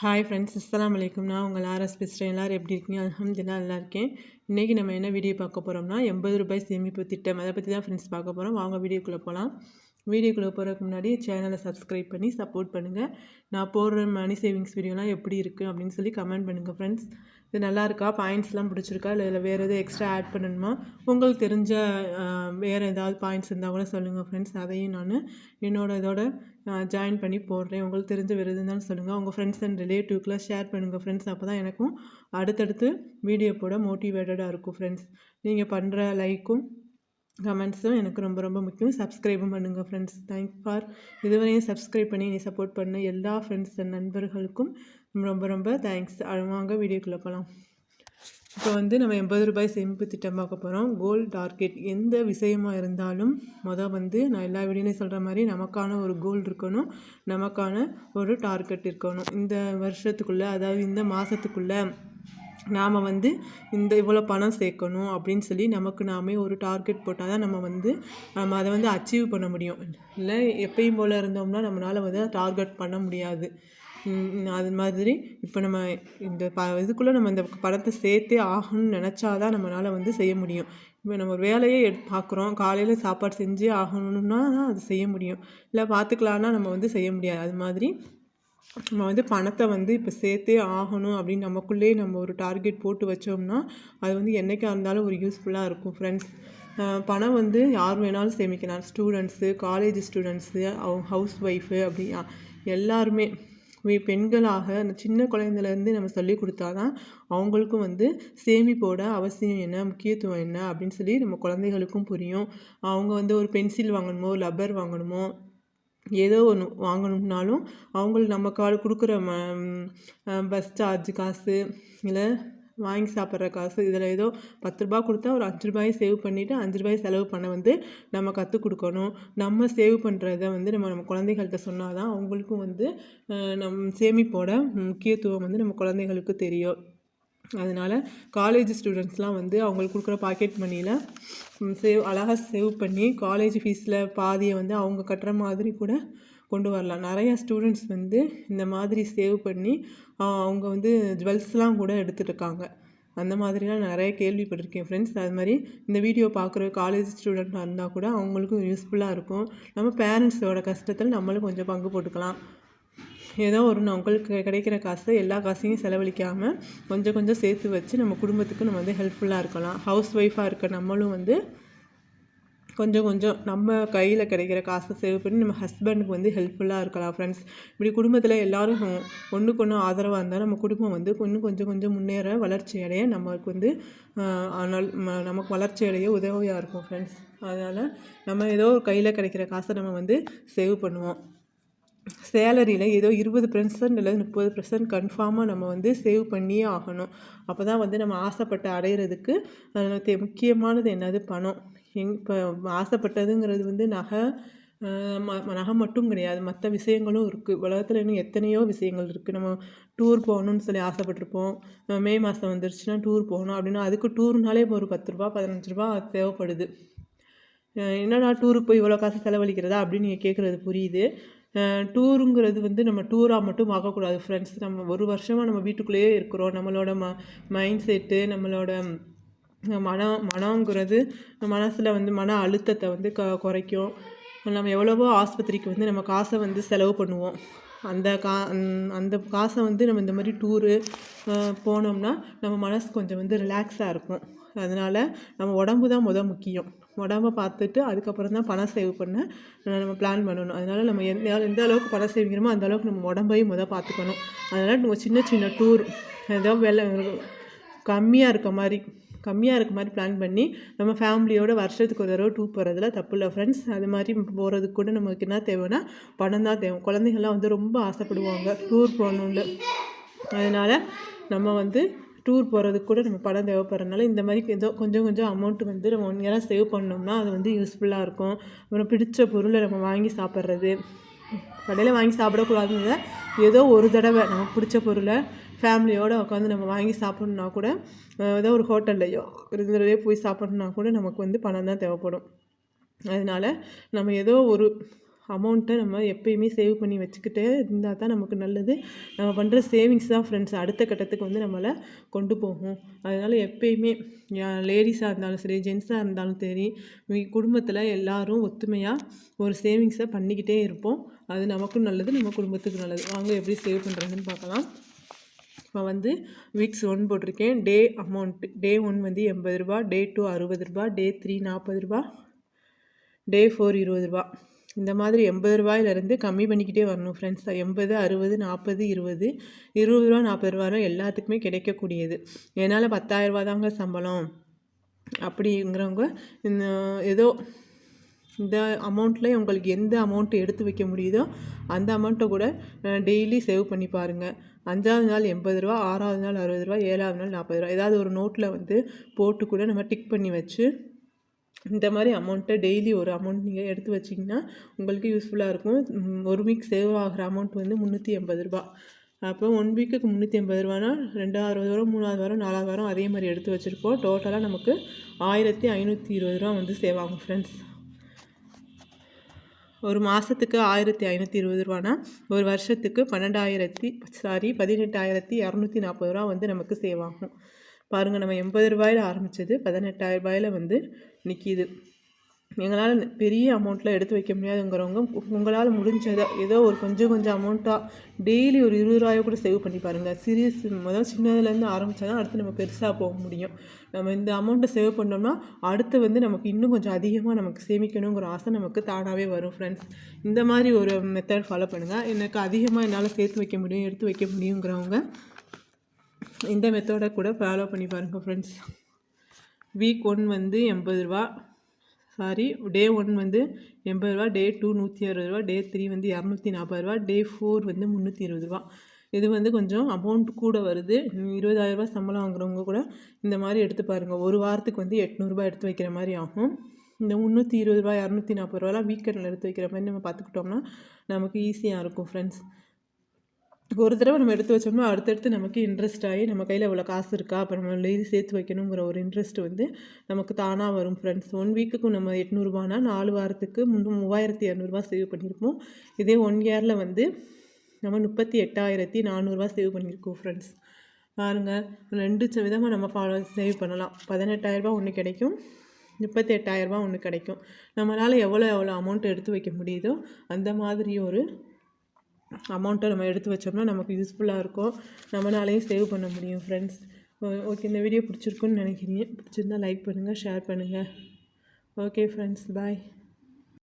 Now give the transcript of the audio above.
Hi friends அஸ்லாம் அலைக்கும் நான் உங்கள் ஆர்எஸ் பேசுகிறேன் எல்லோரும் எப்படி இருக்கீங்க? அல்ஹம்துலில்லாஹ் நல்லா இருக்கேன். இன்றைக்கி நம்ம என்ன வீடியோ பார்க்க போகிறோம்னா எண்பது ரூபாய் சேமிப்பு திட்டம். அதை பற்றி தான் ஃப்ரெண்ட்ஸ் பார்க்க போகிறோம் வாங்க வீடியோக்குள்ளே போகலாம் வீடியோக்குள்ளே போகிறதுக்கு முன்னாடி சேனலை சப்ஸ்கிரைப் பண்ணி சப்போர்ட் பண்ணுங்கள் நான் போடுற மணி சேவிங்ஸ் வீடியோலாம் எப்படி இருக்குது அப்படின்னு சொல்லி கமெண்ட் பண்ணுங்கள் ஃப்ரெண்ட்ஸ் இது நல்லா இருக்கா? பாயிண்ட்ஸ்லாம் பிடிச்சிருக்கா? இல்லை இல்லை வேறு எதுவும் எக்ஸ்ட்ரா ஆட் பண்ணணுமா? உங்களுக்கு தெரிஞ்ச வேறு ஏதாவது பாயிண்ட்ஸ் இருந்தால் கூட சொல்லுங்கள் ஃப்ரெண்ட்ஸ் அதையும் நான் என்னோட இதோட ஜாயின் பண்ணி போடுறேன். உங்களுக்கு தெரிஞ்ச வேறு இருந்தாலும் சொல்லுங்கள் உங்கள் ஃப்ரெண்ட்ஸ் அண்ட் ரிலேட்டிவ்க்குலாம் ஷேர் பண்ணுங்கள் ஃப்ரெண்ட்ஸ் அப்போ தான் எனக்கும் அடுத்தடுத்து வீடியோ போட மோட்டிவேட்டடாக இருக்கும் ஃப்ரெண்ட்ஸ் நீங்கள் பண்ணுற லைக்கும் கமெண்ட்ஸும் எனக்கு ரொம்ப ரொம்ப முக்கியம். சப்ஸ்கிரைபும் பண்ணுங்கள் ஃப்ரெண்ட்ஸ் தேங்க் ஃபார் இதுவரையும் சப்ஸ்கிரைப் பண்ணி நீ சப்போர்ட் பண்ண எல்லா ஃப்ரெண்ட்ஸ் அண்ட் நண்பர்களுக்கும் ரொம்ப ரொம்ப தேங்க்ஸ் வாங்க வீடியோக்குள்ளே போகலாம் இப்போ வந்து நம்ம எண்பது ரூபாய் சேமிப்பு திட்டம் பார்க்க போகிறோம் கோல் டார்கெட் எந்த விஷயமாக இருந்தாலும் மொதல் வந்து நான் எல்லா வீடியோலையும் சொல்கிற மாதிரி நமக்கான ஒரு கோல் இருக்கணும். நமக்கான ஒரு டார்கெட் இருக்கணும். இந்த வருஷத்துக்குள்ளே அதாவது இந்த மாதத்துக்குள்ளே நாம் வந்து இந்த இவ்வளோ பணம் சேர்க்கணும் அப்படின்னு சொல்லி நமக்கு நாமே ஒரு டார்கெட் போட்டால் தான் நம்ம வந்து நம்ம அதை வந்து அச்சீவ் பண்ண முடியும். இல்லை எப்பயும் போல் இருந்தோம்னா நம்மளால் வந்து டார்கெட் பண்ண முடியாது. அது மாதிரி இப்போ நம்ம இந்த ப இதுக்குள்ளே நம்ம இந்த பணத்தை சேர்த்தே ஆகணும்னு நினச்சா தான் நம்மளால் வந்து செய்ய முடியும். இப்போ நம்ம ஒரு வேலையே எடு பார்க்குறோம். காலையில் சாப்பாடு செஞ்சே ஆகணும்னா தான் அது செய்ய முடியும். இல்லை பார்த்துக்கலான்னா நம்ம வந்து செய்ய முடியாது. அது மாதிரி நம்ம வந்து பணத்தை வந்து இப்போ சேர்த்தே ஆகணும் அப்படின்னு நமக்குள்ளேயே நம்ம ஒரு டார்கெட் போட்டு வச்சோம்னா அது வந்து என்றைக்கா இருந்தாலும் ஒரு யூஸ்ஃபுல்லாக இருக்கும். ஃப்ரெண்ட்ஸ் பணம் வந்து யார் வேணாலும் சேமிக்கலாம். ஸ்டூடெண்ட்ஸு காலேஜ் ஸ்டூடெண்ட்ஸு அவங்க ஹவுஸ் ஒய்ஃபு அப்படி எல்லாருமே. பெண்களாக அந்த சின்ன குழந்தைலேருந்து நம்ம சொல்லி கொடுத்தா தான் அவங்களுக்கும் வந்து சேமிப்போட அவசியம் என்ன முக்கியத்துவம் என்ன அப்படின்னு சொல்லி நம்ம குழந்தைகளுக்கும் புரியும். அவங்க வந்து ஒரு பென்சில் வாங்கணுமோ லப்பர் வாங்கணுமோ ஏதோ ஒன்று வாங்கணும்னாலும் அவங்களுக்கு நம்ம கால் கொடுக்குற ம பஸ் சார்ஜ் காசு இல்லை வாங்கி சாப்பிட்ற காசு இதில் ஏதோ பத்து ரூபா கொடுத்தா ஒரு அஞ்சு ரூபாயை சேவ் பண்ணிவிட்டு அஞ்சு ரூபாய் செலவு பண்ண வந்து நம்ம கற்றுக் கொடுக்கணும். நம்ம சேவ் பண்ணுறத வந்து நம்ம நம்ம குழந்தைகள்கிட்ட சொன்னால் தான் அவங்களுக்கும் வந்து நம் சேமிப்போட முக்கியத்துவம் வந்து நம்ம குழந்தைகளுக்கு தெரியும். அதனால் காலேஜ் ஸ்டூடெண்ட்ஸ்லாம் வந்து அவங்களுக்கு கொடுக்குற பாக்கெட் மணியில் சேவ் அழகாக சேவ் பண்ணி காலேஜ் ஃபீஸில் பாதியை வந்து அவங்க கட்டுற மாதிரி கூட கொண்டு வரலாம். நிறையா ஸ்டூடெண்ட்ஸ் வந்து இந்த மாதிரி சேவ் பண்ணி அவங்க வந்து ஜுவல்ஸ்லாம் கூட எடுத்துகிட்டு இருக்காங்க. அந்த மாதிரிலாம் நிறைய கேள்விப்பட்டிருக்கேன் ஃப்ரெண்ட்ஸ் அது மாதிரி இந்த வீடியோ பார்க்குற காலேஜ் ஸ்டூடெண்ட்டாக இருந்தால் கூட அவங்களுக்கும் யூஸ்ஃபுல்லாக இருக்கும். நம்ம பேரண்ட்ஸோட கஷ்டத்தில் நம்மளும் கொஞ்சம் பங்கு போட்டுக்கலாம். ஏதோ ஒரு நம்மளுக்கு கிடைக்கிற காசு எல்லா காசையும் செலவழிக்காமல் கொஞ்சம் கொஞ்சம் சேர்த்து வச்சு நம்ம குடும்பத்துக்கு நம்ம வந்து ஹெல்ப்ஃபுல்லாக இருக்கலாம். ஹவுஸ் ஒய்ஃபாக இருக்க நம்மளும் வந்து கொஞ்சம் கொஞ்சம் நம்ம கையில் கிடைக்கிற காசை சேவ் பண்ணி நம்ம ஹஸ்பண்டுக்கு வந்து ஹெல்ப்ஃபுல்லாக இருக்கலாம் ஃப்ரெண்ட்ஸ் இப்படி குடும்பத்தில் எல்லாரும் ஒன்றுக்கு ஒன்று ஆதரவாக இருந்தால் நம்ம குடும்பம் வந்து இன்னும் கொஞ்சம் கொஞ்சம் முன்னேற வளர்ச்சி அடைய நமக்கு வந்து ஆனால் நமக்கு வளர்ச்சி அடைய உதவியாக இருக்கும் ஃப்ரெண்ட்ஸ் அதனால் நம்ம ஏதோ ஒரு கையில் கிடைக்கிற காசை நம்ம வந்து சேவ் பண்ணுவோம். சேலரியில் ஏதோ இருபது பெர்சன்ட் இல்லை முப்பது பெர்சன்ட் கன்ஃபார்மாக நம்ம வந்து சேவ் பண்ணியே ஆகணும். அப்போ தான் வந்து நம்ம ஆசைப்பட்ட அடையிறதுக்கு முக்கியமானது என்னது? பணம். எங் இப்போ ஆசைப்பட்டதுங்கிறது வந்து நகை ம நகை மட்டும் கிடையாது. மற்ற விஷயங்களும் இருக்குது உலகத்தில் இன்னும் எத்தனையோ விஷயங்கள் இருக்குது நம்ம டூர் போகணும்னு சொல்லி ஆசைப்பட்டிருப்போம். மே மாதம் வந்துருச்சுன்னா டூர் போகணும் அப்படின்னா அதுக்கு டூர்னாலே இப்போ ஒரு பத்து ரூபா பதினஞ்சு ரூபா தேவைப்படுது. என்னடா டூருக்கு போய் இவ்வளோ காசு செலவழிக்கிறதா அப்படின்னு நீங்கள் கேட்குறது புரியுது. டூருங்கிறது வந்து நம்ம டூராக மட்டும் பார்க்கக்கூடாது ஃப்ரெண்ட்ஸ் நம்ம ஒரு வருஷமாக நம்ம வீட்டுக்குள்ளேயே இருக்கிறோம். நம்மளோட ம மைண்ட் செட்டு நம்மளோட மனம் மனங்கிறது மனசில் வந்து மன அழுத்தத்தை வந்து க குறைக்கும். நம்ம எவ்வளவோ ஆஸ்பத்திரிக்கு வந்து நம்ம காசை வந்து செலவு பண்ணுவோம். அந்த கா அந்த காசை வந்து நம்ம இந்த மாதிரி டூரு போனோம்னா நம்ம மனசு கொஞ்சம் வந்து ரிலாக்ஸாக இருக்கும். அதனால் நம்ம உடம்பு தான் முத முக்கியம். உடம்ப பார்த்துட்டு அதுக்கப்புறம் தான் பணம் சேவ் பண்ண நம்ம பிளான் பண்ணணும். அதனால் நம்ம எந்த எந்த அளவுக்கு பணம் சேவிக்கிறோமோ அந்த அளவுக்கு நம்ம உடம்பையும் முத பார்த்துக்கணும் அதனால் நம்ம சின்ன சின்ன டூர் ஏதாவது வெள்ள கம்மியாக இருக்க மாதிரி கம்மியாக இருக்க மாதிரி பிளான் பண்ணி நம்ம ஃபேமிலியோட வருஷத்துக்கு ஒரு தடவை டூ போகிறதுல தப்பு இல்லை ஃப்ரெண்ட்ஸ் அது மாதிரி போகிறதுக்கு கூட நமக்கு என்ன தேவைன்னா பணம் தான் தேவை. குழந்தைங்கள்லாம் வந்து ரொம்ப ஆசைப்படுவாங்க டூர் போகணுன்னு அதனால் நம்ம வந்து டூர் போகிறதுக்கு கூட நம்ம பணம் தேவைப்படுறதுனால இந்த மாதிரி ஏதோ கொஞ்சம் கொஞ்சம் அமௌண்ட் வந்து நம்ம ஒன் இயராக சேவ் பண்ணோம்னா அது வந்து யூஸ்ஃபுல்லாக இருக்கும். அப்புறம் பிடிச்ச பொருளை நம்ம வாங்கி சாப்பிட்றது. கடையில் வாங்கி சாப்பிடக்கூடாதுங்க. ஏதோ ஒரு தடவை நமக்கு பிடிச்ச பொருளை ஃபேமிலியோடு உட்காந்து நம்ம வாங்கி சாப்பிட்ணுன்னா கூட ஏதோ ஒரு ஹோட்டல்லையோ இருந்துடவே போய் சாப்பிட்ணுன்னா கூட நமக்கு வந்து பணம் தான் தேவைப்படும். அதனால் நம்ம ஏதோ ஒரு அமௌண்ட்டை நம்ம எப்பயுமே சேவ் பண்ணி வச்சுக்கிட்டே இருந்தால் தான் நமக்கு நல்லது. நம்ம பண்ணுற சேவிங்ஸ் தான் ஃப்ரெண்ட்ஸ் அடுத்த கட்டத்துக்கு வந்து நம்மளை கொண்டு போகும். அதனால் எப்பயுமே லேடிஸாக இருந்தாலும் சரி ஜென்ஸாக இருந்தாலும் சரி குடும்பத்தில் எல்லோரும் ஒத்துமையாக ஒரு சேவிங்ஸை பண்ணிக்கிட்டே இருப்போம். அது நமக்கும் நல்லது நம்ம குடும்பத்துக்கு நல்லது. வாங்க எப்படி சேவ் பண்ணுறதுன்னு பார்க்கலாம். இப்போ வந்து வீக்ஸ் ஒன் போட்டிருக்கேன். டே அமௌண்ட் டே ஒன் வந்து எண்பது ரூபா டே டூ அறுபது ரூபா டே த்ரீ நாற்பது ரூபா டே ஃபோர் இருபது ரூபா இந்த மாதிரி எண்பது ரூபாயிலேருந்து கம்மி பண்ணிக்கிட்டே வரணும் ஃப்ரெண்ட்ஸ் எண்பது அறுபது நாற்பது இருபது இருபது ரூபா நாற்பது ரூபா எல்லாத்துக்குமே கிடைக்கக்கூடியது. என்னால் பத்தாயிரரூபா தாங்க சம்பளம். அப்படிங்கிறவங்க இந்த ஏதோ இந்த அமௌண்ட்டில் உங்களுக்கு எந்த அமௌண்ட்டு எடுத்து வைக்க முடியுதோ அந்த அமௌண்ட்டை கூட டெய்லி சேவ் பண்ணி பாருங்கள் அஞ்சாவது நாள் எண்பது ரூபா ஆறாவது நாள் அறுபது ரூபா ஏழாவது நாள் நாற்பது ரூபா. ஏதாவது ஒரு நோட்டில் வந்து போட்டு கூட நம்ம டிக் பண்ணி வச்சு இந்த மாதிரி அமௌண்ட்டை டெய்லி ஒரு அமௌண்ட் நீங்கள் எடுத்து வச்சிங்கன்னா உங்களுக்கு யூஸ்ஃபுல்லாக இருக்கும். ஒரு வீக் சேவ் ஆகிற அமௌண்ட் வந்து முந்நூற்றி எண்பது ரூபா. அப்போ ஒன் வீக்குக்கு முந்நூற்றி எண்பது ரூபானா ரெண்டாவது வாரம் மூணாவது வாரம் நாலாவது வாரம் அதே மாதிரி எடுத்து வச்சுருப்போம். டோட்டலாக நமக்கு ஆயிரத்தி ஐநூற்றி இருபது ரூபா வந்து சேவ் ஆகும் ஃப்ரெண்ட்ஸ் ஒரு மாதத்துக்கு ஆயிரத்தி ஐநூற்றி இருபது ரூபானா ஒரு வருஷத்துக்கு பன்னெண்டாயிரத்தி சாரி பதினெட்டாயிரத்தி இரநூத்தி நாற்பது ரூபா வந்து நமக்கு சேவ் ஆகும். பாருங்கள் நம்ம எண்பது ரூபாயில் ஆரம்பித்தது பதினெட்டாயிரம் ரூபாயில் வந்து நிற்கிது எங்களால் பெரிய அமௌண்ட்டில் எடுத்து வைக்க முடியாதுங்கிறவங்க உங்களால் முடிஞ்சதை ஏதோ ஒரு கொஞ்சம் கொஞ்சம் அமௌண்ட்டாக டெய்லி ஒரு இருபது ரூபாயோ கூட சேவ் பண்ணி பாருங்கள் சீரியஸ் முதல் சின்னதுலேருந்து ஆரம்பித்தா தான் அடுத்து நம்ம பெருசாக போக முடியும். நம்ம இந்த அமௌண்ட்டை சேவ் பண்ணோம்னா அடுத்து வந்து நமக்கு இன்னும் கொஞ்சம் அதிகமாக நமக்கு சேமிக்கணுங்கிற ஆசை நமக்கு தானாகவே வரும் ஃப்ரெண்ட்ஸ் இந்த மாதிரி ஒரு மெத்தட் ஃபாலோ பண்ணுங்கள் எனக்கு அதிகமாக என்னால் சேர்த்து வைக்க முடியும் எடுத்து வைக்க முடியுங்கிறவங்க இந்த மெத்தடை கூட ஃபாலோ பண்ணி பாருங்கள் ஃப்ரெண்ட்ஸ் வீக் ஒன் வந்து எண்பது ரூபா. சாரி டே ஒன் வந்து எண்பது ரூபா டே டூ நூற்றி அறுபது ரூபா டே த்ரீ வந்து இரநூத்தி நாற்பது ரூபா டே ஃபோர் வந்து முந்நூற்றி இருபது ரூபா. இது வந்து கொஞ்சம் அமௌண்ட் கூட வருது. இருபதாயிரரூபா சம்பளம் வாங்குறவங்க கூட இந்த மாதிரி எடுத்து பாருங்கள் ஒரு வாரத்துக்கு வந்து எட்நூறுபா எடுத்து வைக்கிற மாதிரி ஆகும். இந்த முந்நூற்றி இருபது ரூபா இரநூத்தி நாற்பது ரூபாலாம் வீக்கெண்டில் எடுத்து வைக்கிற மாதிரி நம்ம பார்த்துக்கிட்டோம்னா நமக்கு ஈஸியாக இருக்கும் ஃப்ரெண்ட்ஸ் ஒரு தடவை நம்ம எடுத்து வச்சோம்னா அடுத்தடுத்து நமக்கு இன்ட்ரெஸ்ட் ஆகி நம்ம கையில் இவ்வளோ காசு இருக்கா? அப்போ நம்ம எழுதி சேர்த்து வைக்கணுங்கிற ஒரு இன்ட்ரெஸ்ட் வந்து நமக்கு தானாக வரும் ஃப்ரெண்ட்ஸ் ஒன் வீக்குக்கு நம்ம எட்நூறுபானா நாலு வாரத்துக்கு முன் மூவாயிரத்தி இரநூறுபா சேவ் பண்ணியிருப்போம் இதே ஒன் இயரில் வந்து நம்ம முப்பத்தி எட்டாயிரத்தி நானூறுரூவா சேவ் பண்ணியிருக்கோம் ஃப்ரெண்ட்ஸ் பாருங்கள் ரெண்டு விதமாக நம்ம ஃபாலோ சேவ் பண்ணலாம். பதினெட்டாயிரரூபா ஒன்று கிடைக்கும் முப்பத்தி எட்டாயிரரூபா ஒன்று கிடைக்கும். நம்மளால் எவ்வளோ எவ்வளோ அமௌண்ட் எடுத்து வைக்க முடியுதோ அந்த மாதிரி ஒரு அமௌண்ட்டை நம்ம எடுத்து வச்சோம்னா நமக்கு யூஸ்ஃபுல்லாக இருக்கும். நம்மளாலையும் சேவ் பண்ண முடியும் ஃப்ரெண்ட்ஸ் ஓகே இந்த வீடியோ பிடிச்சிருக்குன்னு நினைக்கிறீங்க. பிடிச்சிருந்தா லைக் பண்ணுங்கள் ஷேர் பண்ணுங்கள் ஓகே ஃப்ரெண்ட்ஸ் பாய்